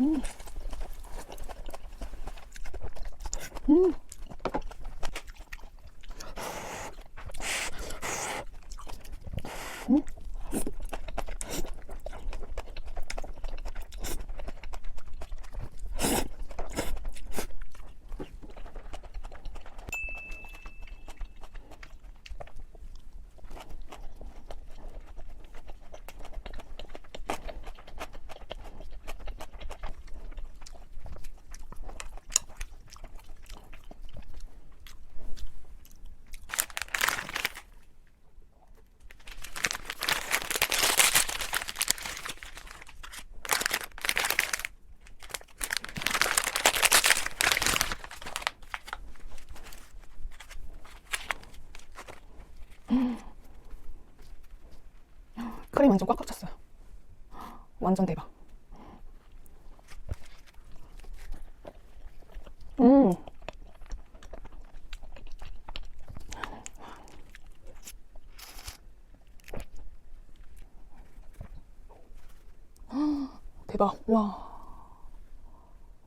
음. 음. 음. 크림 완전 꽉꽉 찼어요. 완전 대박. 음. 대박. 와.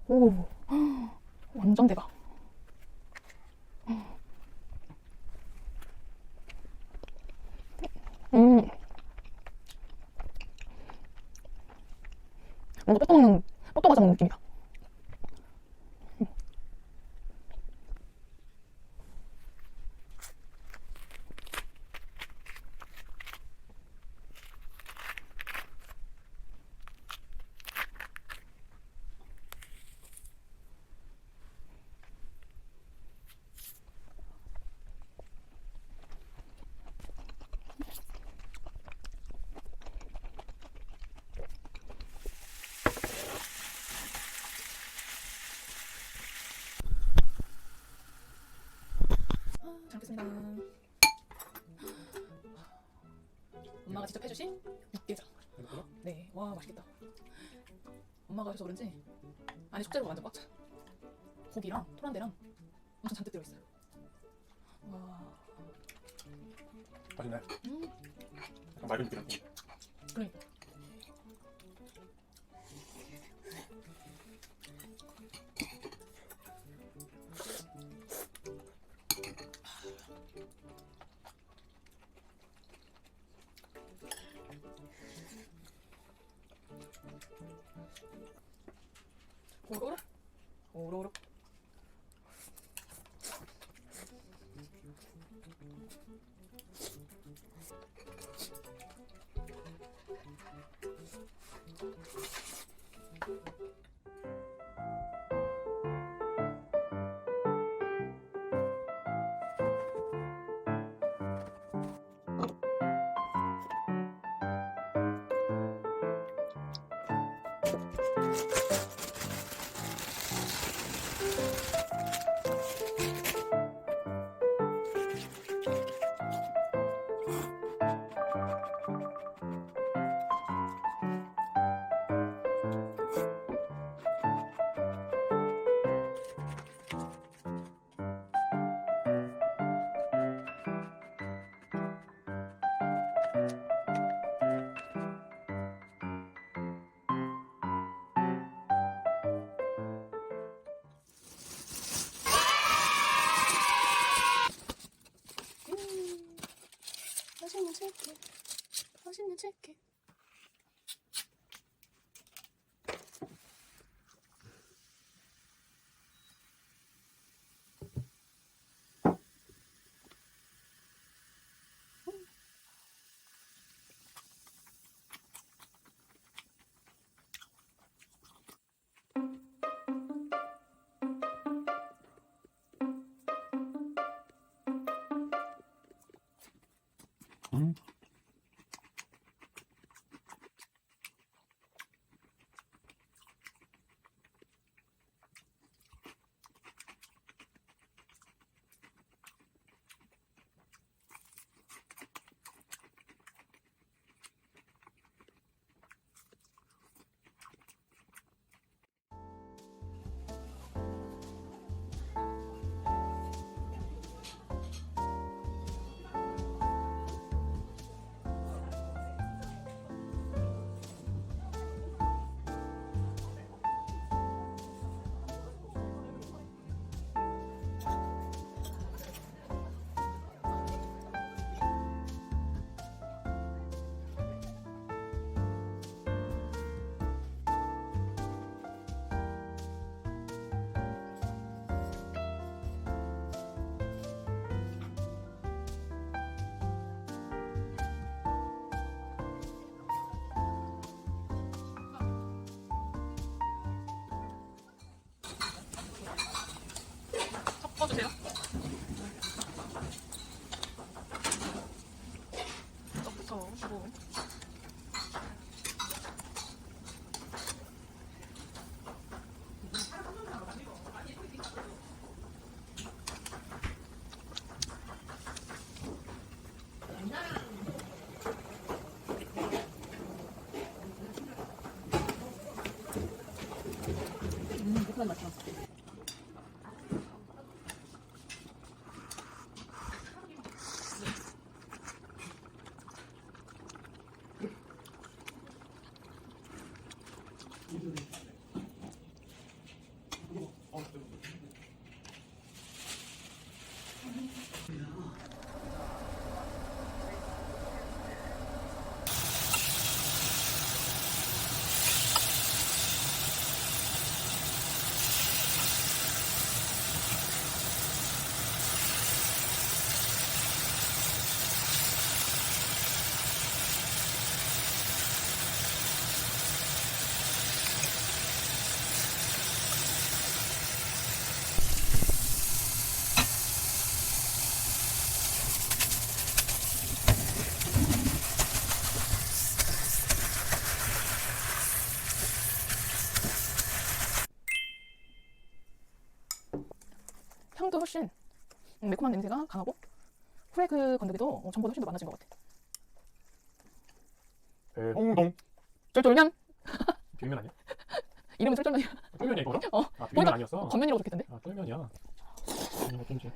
오. 완전 대박. 음. 뭔가 먹는 느낌이다. 잘 먹겠습니다. 엄마가 직접 해주신 육개장. 네, 와 맛있겠다. 엄마가 해서 그런지 안에 속재료가 완전 꽉 차. 고기랑 토란대랑 엄청 잔뜩 들어있어요. 와, 맛있네. 음, 약간 맑은 느낌. 그러니까. 오로로? 오로로 맛있는 치 꺼주세요. 향도 훨씬 음, 매콤한 냄새가 강하고 후레이크 건더기도 어, 전보다 훨씬 더 많아진 것 같아. 대홍동 쫄쫄면 비빔면 아니야? 이름은 쫄쫄면이야. 쫄면이야 이거? 어, 아 비빔면 보니까 아니었어? 겉면이라고 적혔던데. 아 쫄면이야 이거 좀 이제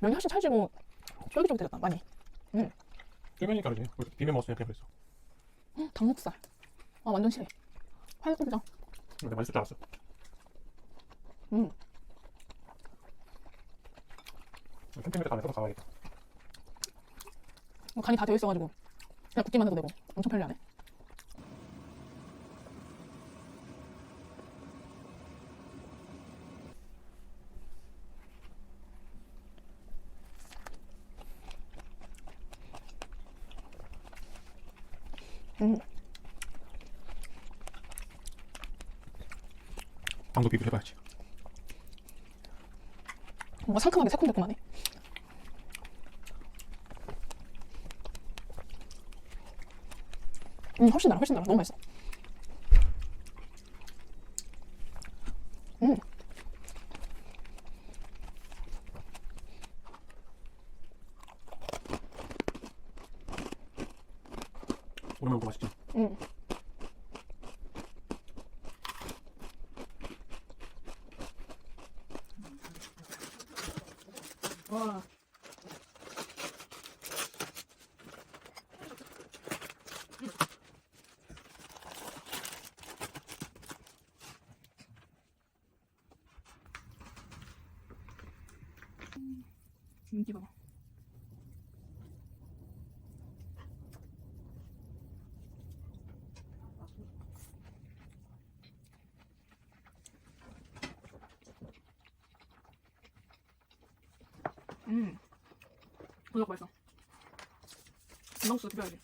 면이 훨씬 찰지고 쫄깃쫄깃해졌다 많이. 쫄면이 다르지 우리 비빔면 먹었으면 그냥 그랬어 음, 닭목살. 아 완전 실해. 화이고기장. 근데 맛있을 줄 알았어 음. 캠핑에 가면 또 가봐야겠다 뭐 간이 다 되어 있어가지고 그냥 굽기만 해도 되고 엄청 편리하네. 음, 방도 비교해봐야지 뭔가 상큼하게 새콤달콤하네. 음, 훨씬 달아, 훨씬 달아. 너무 맛있어. 먹고 맛있지? 음. 음. 부적 맛있어. 건강수 비벼야지.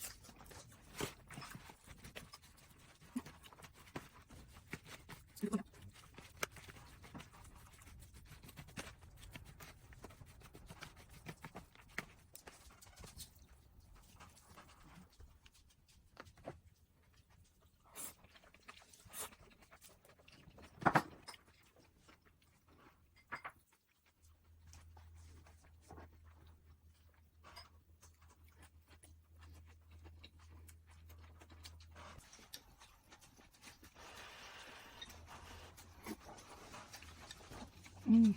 음.